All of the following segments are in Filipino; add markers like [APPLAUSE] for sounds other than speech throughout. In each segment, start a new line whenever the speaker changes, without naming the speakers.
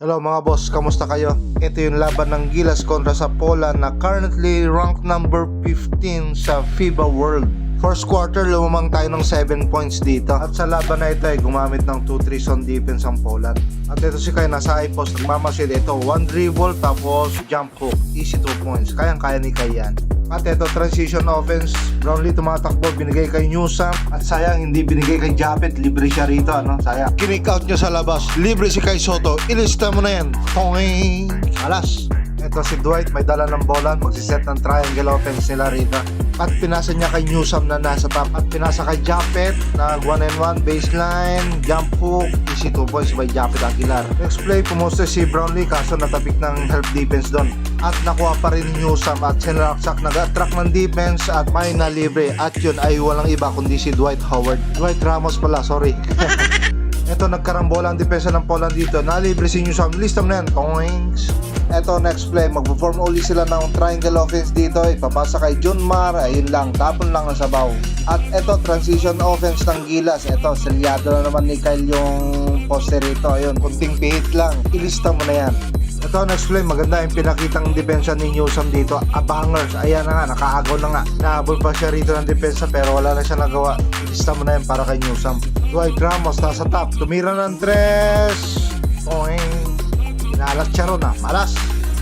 Hello mga boss, kamusta kayo? Ito yung laban ng Gilas kontra sa Poland na currently ranked number 15 sa FIBA World. First quarter, lumamang tayo ng 7 points dito. At sa laban na ito ay gumamit ng 2-3 zone defense ang Poland. At ito si Kai nasa high post, nagmamasid. Ito, one dribble tapos jump hook. Easy 2 points. Kayang-kaya ni Kai yan. At ito, transition offense. Brownlee tumatakbo, binigay kay Newsam. At sayang, hindi binigay kay Japet. Libre siya rito, ano? Sayang. Kinick out niya sa labas. Libre si Kai Soto. Ilista mo na yan. Toing! Alas! Ito si Dwight, may dala ng bola. Magsiset ng triangle offense nila rito. At pinasa niya kay Newsam na nasa top. At pinasa kay Japet na 1 and 1 baseline, jump hook, easy 2 points by Japet Aguilar. Next play, pumusta si Brownlee kaso natabik ng help defense doon. At nakuha pa rin ni Newsam at sinraksak nag-attract ng defense at may na libre. At yun ay walang iba kundi si Dwight Howard. Dwight Ramos pala, sorry. [LAUGHS] Ito nagkarambola ang depensa ng Poland dito. Nalibre si Newsam. Lista mo na yan. Coins. Ito next play. Magpo-form uli sila ng triangle offense dito. Ipapasa kay Junmar. Ayun lang. Tapon lang ang sabaw. At ito transition offense ng Gilas. Ito selyado na naman ni Kyle yung poster rito. Ayun. Kunting pihit lang. Ilista mo na yan. Ito next play, maganda yung pinakitang depensa ni Newsom dito. Abangers, ayan na nga, nakaagaw na nga. Nahabol pa siya rito ng depensa pero wala na siya nagawa. Ilista mo na yan para kay Newsom. Dwight Ramos nasa top, tumira ng tres. Poing. Inalat siya ron ah, malas.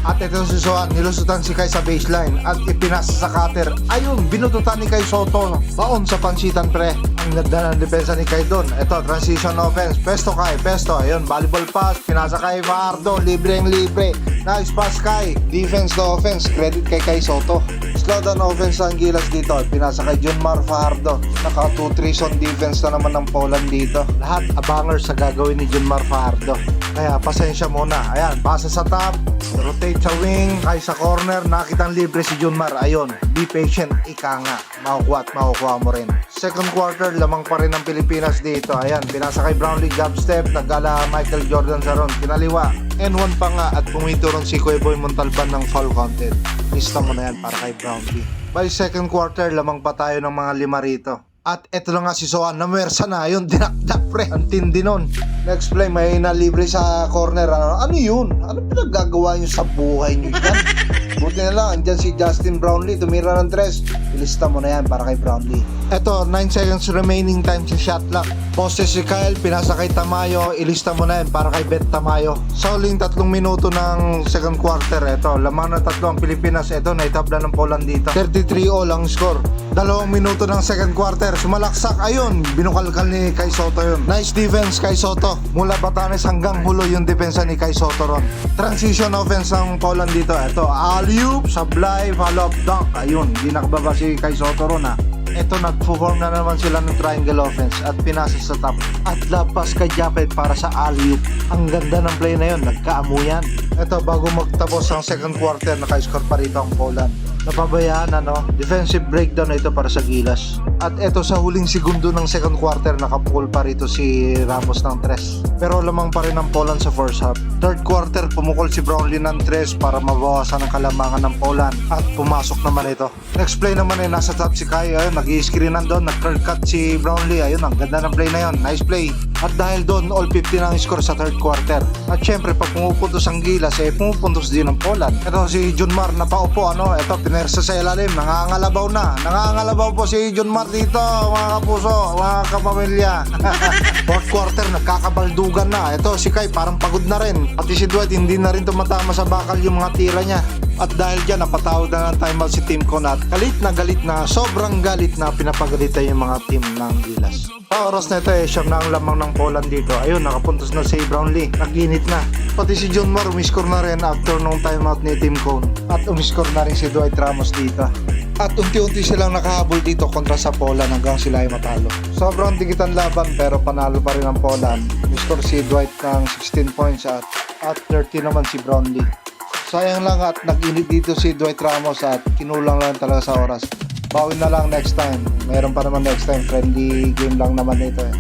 At ito si Soan, nilusutan si Kai sa baseline at ipinasa sa cutter. Ayun, binututan ni Kai Soto. Baon sa pansitan pre. Ang ganda ng depensa ni Kai doon. Ito, transition offense. Pesto Kai, pesto. Ayun, volleyball pass. Pinasa kay Mardo. Libre ang libre. Nice pass Kai. Defense to offense. Credit kay Kai Soto. Slow down offense ang gilas dito. Pinasa kay Junmar Fajardo. Naka 2-3 zone defense na naman ng Poland dito. Lahat abangers sa gagawin ni Junmar Fajardo. Kaya pasensya muna. Ayan, pasa sa top. Rotate sa wing. Kay sa corner. Nakitang libre si Junmar. Ayun, be patient. Ika nga. Makukuha at makukuha mo rin. Second quarter, lamang pa rin ng Pilipinas dito. Ayan, pinasa kay Brownlee gap step. Nagala Michael Jordan sa ron. Kinaliwa. N1 pa nga at pumito ron si Kuya Boy Montalban ng foul content. Lista mo na yan para kay Brownlee. By second quarter, lamang pa tayo ng mga lima rito. At eto na nga si Soan, namersa na yun, [LAUGHS] dinakdak pre, ang tindi nun. Next play, may nalibre sa corner. Ano, ano yun? Ano pinagagawa nyo sa buhay nyo yan? [LAUGHS] Buti na lang, andyan si Justin Brownlee, tumira ng tres. Ilista mo na yan para kay Brownlee. Eto, 9 seconds remaining time sa shot clock. Poste si Kyle, pinasa kay Tamayo, ilista mo na yan para kay Bet Tamayo. Sa huling tatlong minuto ng second quarter, eto, lamang na tatlo ang Pilipinas. Eto, naitabla ng Poland dito. 33 all ang score. Dalawang minuto ng second quarter, sumalaksak, ayun, binukalkal ni Kai Soto yun. Nice defense Kai Soto. Mula Batanes hanggang hulo yung depensa ni Kai Soto ron. Transition offense ng Poland dito. Ito, alley-oop, sablay, follow-up dunk. Ayun, di nakababa si Kai Soto ron ha. Ito, nag-form na naman sila ng triangle offense at pinasa sa top. At lapas kay Japet para sa alley-oop. Ang ganda ng play na yun, nagkaamuyan. Ito, bago magtapos ang second quarter, naka-score pa rito ang Poland napabayaan ano, defensive breakdown na ito para sa Gilas. At ito sa huling segundo ng second quarter nakapukol pa rito si Ramos ng tres. Pero lamang pa rin ang Poland sa first half. Third quarter pumukol si Brownlee ng tres para mabawasan ang kalamangan ng Poland at pumasok naman ito. Next play naman ay nasa top si Kai, ayun nag-i-screen nandun, nag-curl cut si Brownlee, ayun ang ganda ng play na yun, nice play. At dahil doon, all 50 na ang score sa third quarter. At syempre, pag pumupuntos ang Gilas, eh, pumupuntos din ang Poland. Ito si Junmar na paupo, ano, ito, pinersa sa ilalim, nangangalabaw na. Nangangalabaw po si Junmar dito, mga kapuso, mga kapamilya. [LAUGHS] Fourth quarter, nagkakabaldugan na. Ito, si Kai, parang pagod na rin. Pati si Dwight, hindi na rin tumatama sa bakal yung mga tira niya. At dahil dyan, napatawag na ng timeout si Team Conat. Galit na galit na, sobrang galit na pinapagalitan yung mga team ng Gilas. Sa oras na ito eh, siyam na ang lamang ng Poland dito. Ayun, nakapuntos na si Brownlee. Nag-init na. Pati si John Moore, umiskor na rin after nung timeout ni Team Cone. At umiskor na rin si Dwight Ramos dito. At unti-unti silang nakahabol dito kontra sa Poland hanggang sila ay matalo. Sobrang digitan laban pero panalo pa rin ang Poland. Umiskor si Dwight ng 16 points at, at 30 naman si Brownlee. Sayang lang at nag-init dito si Dwight Ramos at kinulang lang talaga sa oras. Bawin na lang next time. Meron pa naman next time. Friendly game lang naman ito eh.